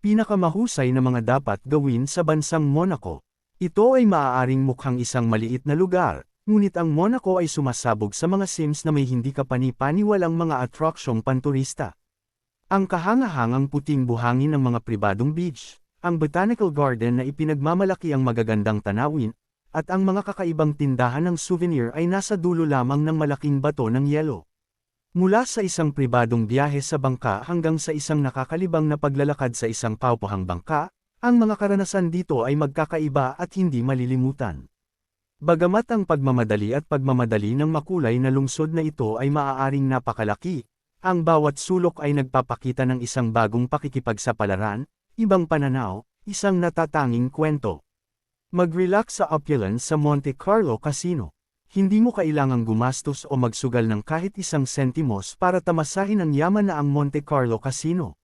Pinakamahusay na mga dapat gawin sa bansang Monaco. Ito ay maaaring mukhang isang maliit na lugar, ngunit ang Monaco ay sumasabog sa mga sims na may hindi kapani-paniwalang mga atraksyong panturista. Ang kahangahangang puting buhangin ng mga pribadong beach, ang botanical garden na ipinagmamalaki ang magagandang tanawin, at ang mga kakaibang tindahan ng souvenir ay nasa dulo lamang ng malaking bato ng yelo. Mula sa isang pribadong biyahe sa bangka hanggang sa isang nakakalibang na paglalakad sa isang paupuhang bangka, ang mga karanasan dito ay magkakaiba at hindi malilimutan. Bagamat ang pagmamadali at pagmamadali ng makulay na lungsod na ito ay maaaring napakalaki, ang bawat sulok ay nagpapakita ng isang bagong pakikipagsapalaran, ibang pananaw, isang natatanging kwento. Mag-relax sa opulence sa Monte Carlo Casino. Hindi mo kailangang gumastos o magsugal ng kahit isang sentimos para tamasahin ang yaman na ang Monte Carlo Casino.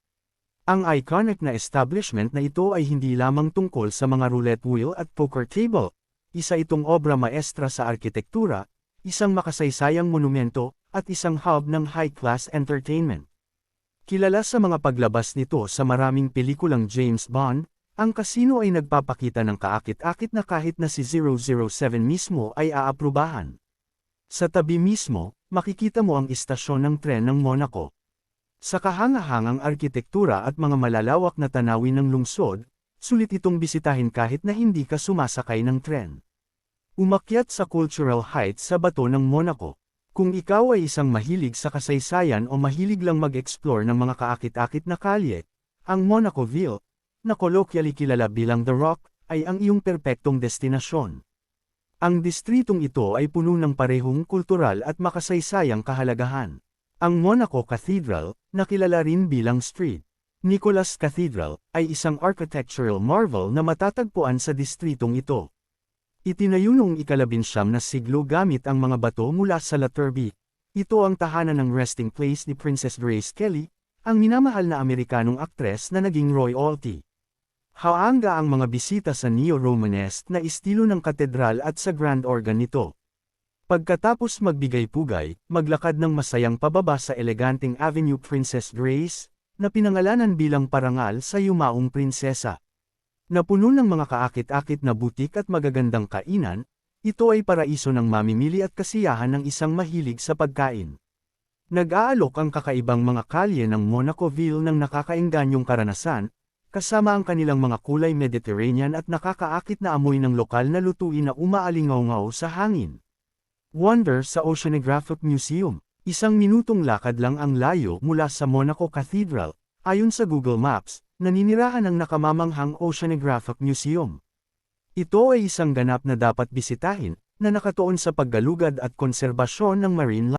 Ang iconic na establishment na ito ay hindi lamang tungkol sa mga roulette wheel at poker table. Isa itong obra maestra sa arkitektura, isang makasaysayang monumento, at isang hub ng high-class entertainment. Kilala sa mga paglabas nito sa maraming pelikulang James Bond, ang kasino ay nagpapakita ng kaakit-akit na kahit na si 007 mismo ay aaprubahan. Sa tabi mismo, makikita mo ang istasyon ng tren ng Monaco. Sa kahangahangang arkitektura at mga malalawak na tanawin ng lungsod, sulit itong bisitahin kahit na hindi ka sumasakay ng tren. Umakyat sa Cultural Heights sa bato ng Monaco. Kung ikaw ay isang mahilig sa kasaysayan o mahilig lang mag-explore ng mga kaakit-akit na kalye, ang Monacoville, na colloquially kilala bilang The Rock, ay ang iyong perpektong destinasyon. Ang distritong ito ay puno ng parehong kultural at makasaysayang kahalagahan. Ang Monaco Cathedral, na kilala rin bilang Street Nicholas Cathedral, ay isang architectural marvel na matatagpuan sa distritong ito. Itinayo noong ikalabinsyam na siglo gamit ang mga bato mula sa Laturby. Ito ang tahanan ng resting place ni Princess Grace Kelly, ang minamahal na Amerikanong aktres na naging royalty. Haanga ang mga bisita sa neo-Romanesque na estilo ng katedral at sa grand organ nito. Pagkatapos magbigay-pugay, maglakad ng masayang pababa sa eleganteng Avenue Princess Grace, na pinangalanan bilang parangal sa yumaong prinsesa. Napuno ng mga kaakit-akit na butik at magagandang kainan, ito ay paraiso ng mamimili at kasiyahan ng isang mahilig sa pagkain. Nag-aalok ang kakaibang mga kalye ng Monacoville ng nakakainganyong karanasan, kasama ang kanilang mga kulay Mediterranean at nakakaakit na amoy ng lokal na lutuin na umaalingaw-ngaw sa hangin. Wonder sa Oceanographic Museum, isang minutong lakad lang ang layo mula sa Monaco Cathedral, ayon sa Google Maps, naninirahan ng nakamamanghang Oceanographic Museum. Ito ay isang ganap na dapat bisitahin, na nakatuon sa paggalugad at konserbasyon ng marine life.